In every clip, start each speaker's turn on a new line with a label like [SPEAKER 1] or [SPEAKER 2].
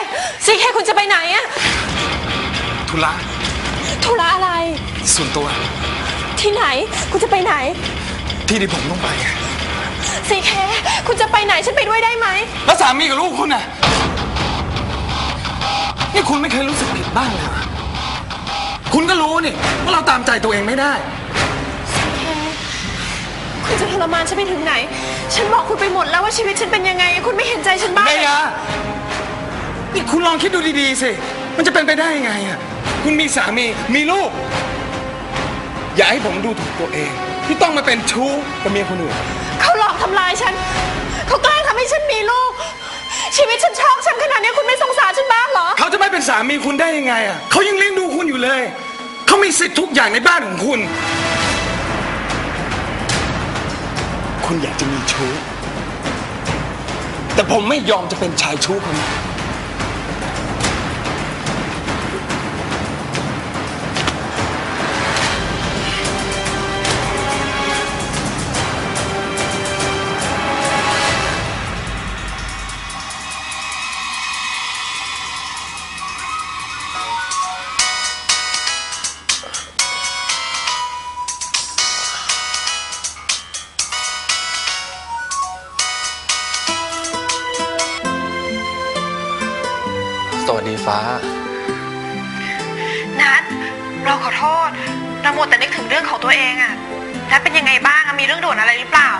[SPEAKER 1] ซีเคซีเคคุณจะไปไหนอะ
[SPEAKER 2] ธุระ
[SPEAKER 1] ธุระอะไร
[SPEAKER 2] ส่วนตัว
[SPEAKER 1] ที่ไหน คุณจะไปไหน
[SPEAKER 2] ที่ที่ผมต้องไป
[SPEAKER 1] ซีเคคุณจะไปไหนฉันไปด้วยได้ไหม
[SPEAKER 2] แล้วสามีกับลูกคุณน่ะนี่คุณไม่เคยรู้สึกผิดบ้างเลยเหรอคุณก็รู้นี่ว่าเราตามใจตัวเองไม่ได้
[SPEAKER 1] คุณจะทรมานฉันไปถึงไหน ฉันบอกคุณไปหมดแล้วว่าชีวิตฉันเป็นยังไง คุณไม่เห็นใจฉันบ้าง
[SPEAKER 2] เมยา นี่คุณลองคิดดูดีๆสิ มันจะเป็นไปได้ยังไงอะ คุณมีสามี มีลูก อย่าให้ผมดูถูกตัวเอง ที่ต้องมาเป็นชู้กับเมียคนอื่น
[SPEAKER 1] เขาหลอกทำลายฉัน เขาแกล้งทำให้ฉันมีลูก ชีวิตฉันชอกช้ำขนาดนี้คุณไม่สงสารฉันบ้างเหรอ
[SPEAKER 2] เขาจะไม่เป็นสามีคุณได้ยังไงอะ เขายังเลี้ยงดูคุณอยู่เลย เขามีสิทธิ์ทุกอย่างในบ้านของคุณ คุณอยากจะมีชู้ แต่ผมไม่ยอมจะเป็นชายชู้คนนั้
[SPEAKER 3] วัสดีฟ้า
[SPEAKER 1] นัดเราขอโทษเราหมดแต่นึกถึงเรื่องของตัวเองอะนัดเป็นยังไงบ้างอะมีเรื่องด่วนอะไรหรือเปล่า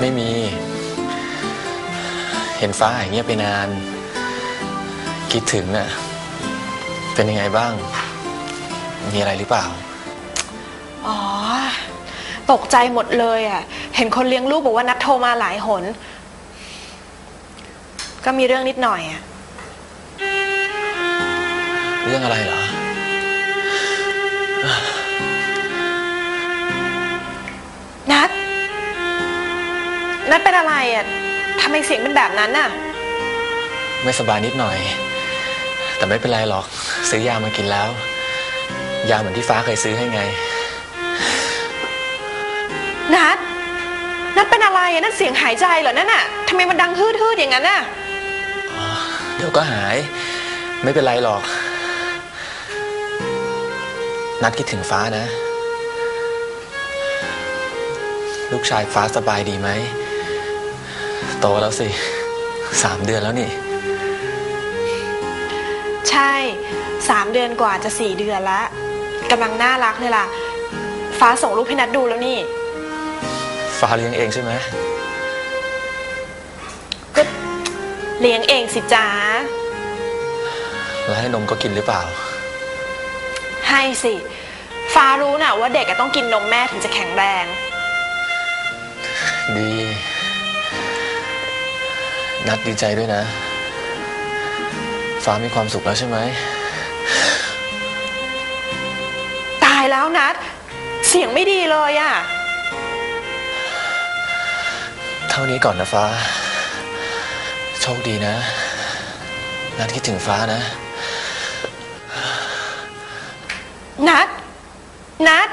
[SPEAKER 3] ไม่มี เห็นฟ้าหายเงียบไปนาน คิดถึงน่ะ เป็นยังไงบ้าง มีอะไรหรือเปล่า
[SPEAKER 1] อ๋อ ตกใจหมดเลยอะเห็นคนเลี้ยงลูกบอกว่านัดโทรมาหลายหน ก็มีเรื่องนิดหน่อยอะ
[SPEAKER 3] เรื่องอะไรเหรอ
[SPEAKER 1] นัด นัดเป็นอะไรอะทำไมเสียงเป็นแบบนั้นน่ะ
[SPEAKER 3] ไม่สบายนิดหน่อย แต่ไม่เป็นไรหรอก ซื้อยามากินแล้ว ยาเหมือนที่ฟ้าเคยซื้อให้ไง
[SPEAKER 1] นัด นัดเป็นอะไรอะนั่นเสียงหายใจเหรอนั่นน่ะทำไมมันดังฮืดๆอย่างนั้นน่ะ
[SPEAKER 3] เดี๋ยวก็หาย ไม่เป็นไรหรอก นัดคิดถึงฟ้านะ ลูกชายฟ้าสบายดีไหม โตแล้วสิ สามเดือนแล้วนี่
[SPEAKER 1] ใช่สามเดือนกว่าจะสี่เดือนละกำลังน่ารักเลยล่ะ ฟ้าส่งรูปให้นัดดูแล้วนี่
[SPEAKER 3] ฟ้าเลี้ยงเองใช่ไหม
[SPEAKER 1] เลี้ยงเองสิจ้า
[SPEAKER 3] แล้วให้นมก็กินหรือเปล่า
[SPEAKER 1] ให้สิ ฟ้ารู้น่ะว่าเด็กอะต้องกินนมแม่ถึงจะแข็งแรง
[SPEAKER 3] ดี นัดดีใจด้วยนะ ฟ้ามีความสุขแล้วใช่ไหม
[SPEAKER 1] ตายแล้วนัด เสียงไม่ดีเลยอะ
[SPEAKER 3] เท่านี้ก่อนนะฟ้าโช คดีนะ นัดคิดถึงฟ้านะ
[SPEAKER 1] นัด นัด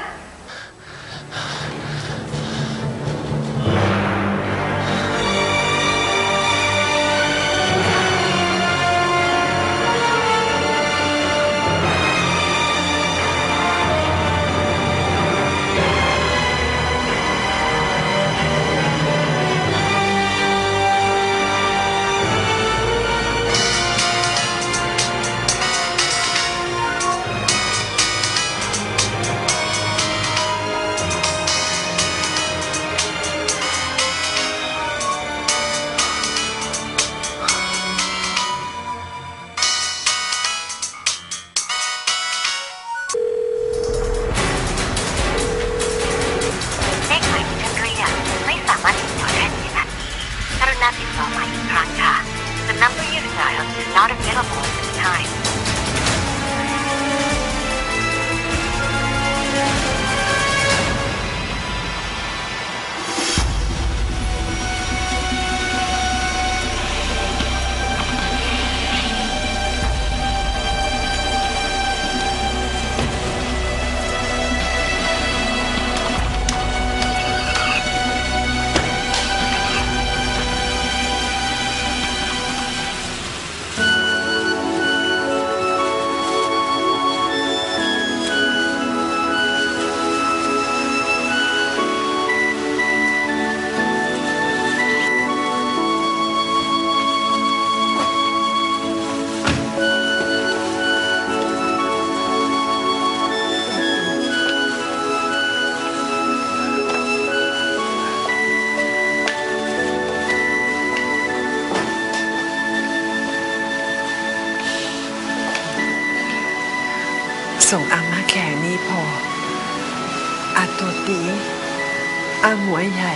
[SPEAKER 4] อาหม
[SPEAKER 5] วยใหญ่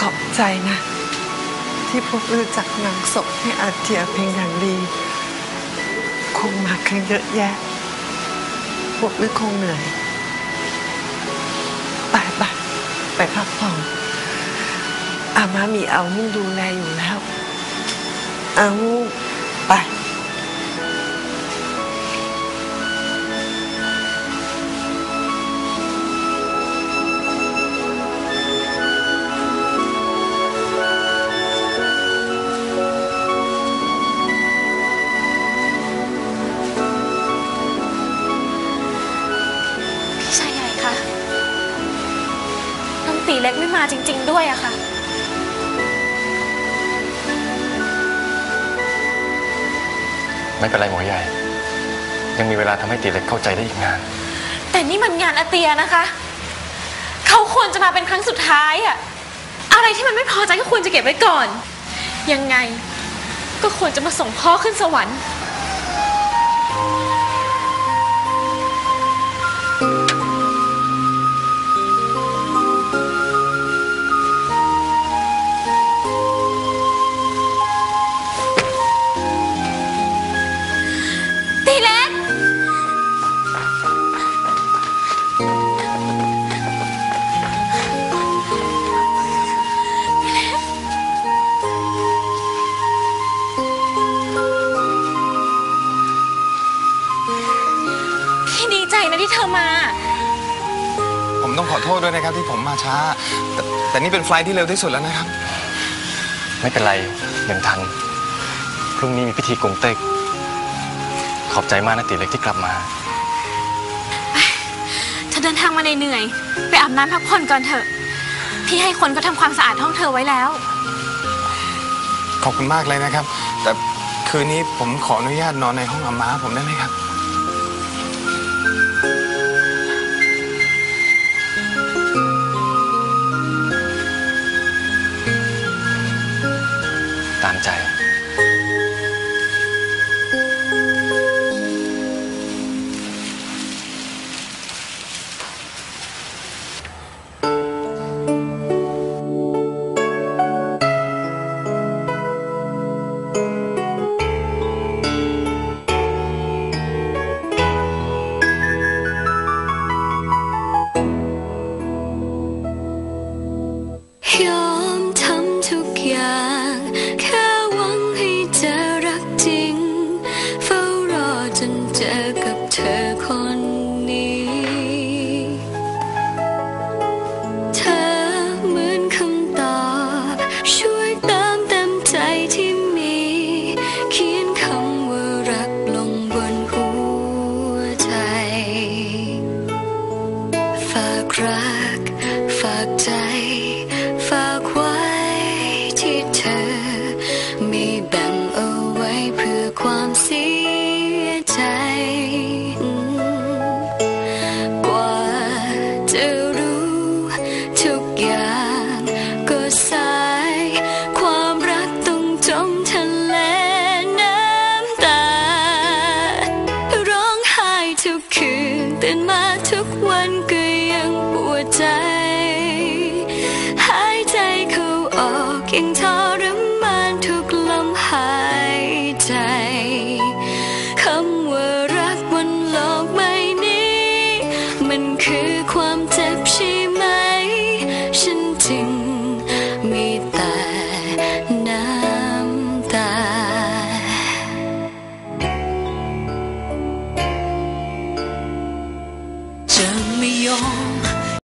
[SPEAKER 5] ขอบใจนะ ที่พวกรู้จักนางศพให้อาเจียเพียงอย่างดี คงมากันเยอะแยะ พวกลือคงเหนื่อยไปไปไปพักผ่อนอามามีเอามุ่งดูแลอยู่แล้ว เอาไป
[SPEAKER 6] เล็กไม่มาจริง ๆ ด้วยอะค่ะ
[SPEAKER 7] ไม่เป็นไรหมอใหญ่ ยังมีเวลาทำให้ตีเล็กเข้าใจได้อีกนาน
[SPEAKER 6] แต่นี่มันงานอาเตียนะคะ เขาควรจะมาเป็นครั้งสุดท้ายอะอะไรที่มันไม่พอใจก็ควรจะเก็บไว้ก่อน ยังไงก็ควรจะมาส่งพ่อขึ้นสวรรค์ นะที่เธอมา
[SPEAKER 2] ผมต้องขอโทษด้วยนะครับที่ผมมาช้า แต่แต่นี่เป็นไฟลท์ที่เร็วที่สุดแล้วนะครับ
[SPEAKER 7] ไม่เป็นไรยังทัน พรุ่งนี้มีพิธีกงเต็ก ขอบใจมากนะตีเล็กที่กลับมา
[SPEAKER 6] เธอเดินทางมาเหนื่อยๆไปอาบน้ำพักผ่อนก่อนเถอะ พี่ให้คนก็ทำความสะอาดห้องเธอไว้แล้ว
[SPEAKER 2] ขอบคุณมากเลยนะครับ แต่คืนนี้ผมขออนุญาตนอนในห้องอาม้าผมได้ไหมครับ
[SPEAKER 7] ตามใจ